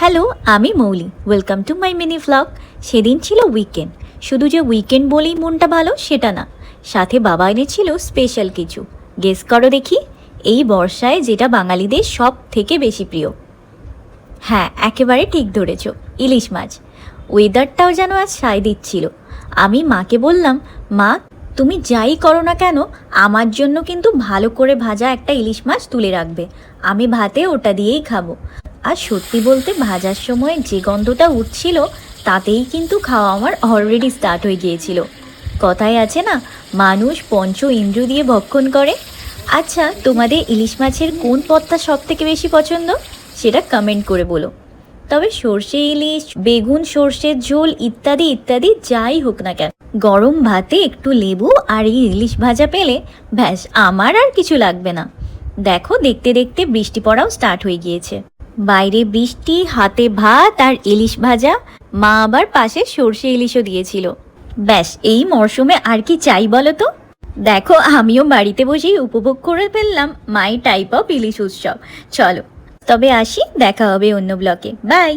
Hello, আমি Mouli. Welcome to my mini vlog সেদিন ছিল উইকেন্ড শুধু যে উইকেন্ড বলেই মনটা ভালো, সেটা না। সাথে বাবা এনেছিল স্পেশাল কিছু। গেস করো দেখি, এই বর্ষায় যেটা বাঙালিদের সব থেকে বেশি প্রিয়। হ্যাঁ একেবারে ঠিক ধরেছ, ইলিশ মাছ। ওয়েদারটাও যেন আজ সায় দিচ্ছিল। আমি মাকে বললাম, মা, তুমি যাই করো না কেন, আমার জন্য কিন্তু ভালো করে ভাজা একটা ইলিশ মাছ তুলে রাখবে। আমি ভাতে ওটা দিয়েই খাব। আর সত্যি বলতে ভাজার সময় যে গন্ধটা উঠছিল, তাতেই কিন্তু খাওয়া আমার অলরেডি স্টার্ট হয়ে গিয়েছিল। কথায় আছে না, মানুষ পঞ্চ ইন্দ্র দিয়ে ভক্ষণ করে। আচ্ছা তোমাদের ইলিশ মাছের কোন পদটা সব থেকে বেশি পছন্দ? সেটা কমেন্ট করে বলো। তবে সর্ষে ইলিশ, বেগুন, সর্ষের ঝোল ইত্যাদি ইত্যাদি যাই হোক না কেন, গরম ভাতে একটু লেবু আর এই ইলিশ ভাজা পেলে ব্যাস, আমার আর কিছু লাগবে না। দেখো, দেখতে দেখতে বৃষ্টি পড়াও স্টার্ট হয়ে গিয়েছে। বাইরে বৃষ্টি, হাতে ভাত আর ইলিশ ভাজা। মা আবার পাশে সর্ষে ইলিশও দিয়েছিল। ব্যাস, এই মরশুমে আর কি চাই বলো তো? দেখো, আমিও বাড়িতে বসেই উপভোগ করে ফেললাম মাই টাইপ অফ ইলিশ উৎসব। চলো, তবে আসি, দেখা হবে অন্য ব্লকে বাই